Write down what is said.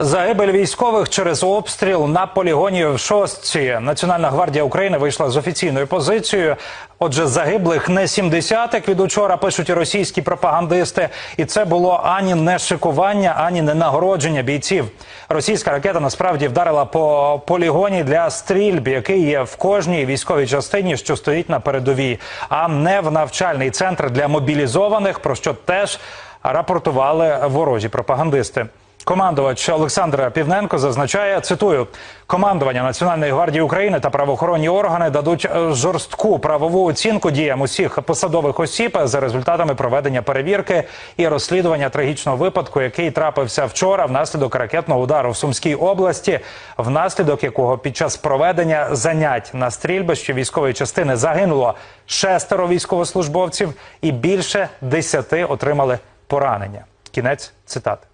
Загибель військових через обстріл на полігоні в Шостці. Національна гвардія України вийшла з офіційною позицією. Отже, загиблих не 70, як від учора пишуть російські пропагандисти. І це було ані не шикування, ані не нагородження бійців. Російська ракета насправді вдарила по полігоні для стрільб, який є в кожній військовій частині, що стоїть на передовій, а не в навчальний центр для мобілізованих, про що теж рапортували ворожі пропагандисти. Командувач Олександр Півненко зазначає, цитую, командування Національної гвардії України та правоохоронні органи дадуть е, жорстку правову оцінку діям усіх посадових осіб за результатами проведення перевірки і розслідування трагічного випадку, який трапився вчора внаслідок ракетного удару в Сумській області, внаслідок якого під час проведення занять на стрільбищі військової частини загинуло шестеро військовослужбовців і більше десяти отримали поранення. Кінець цитати.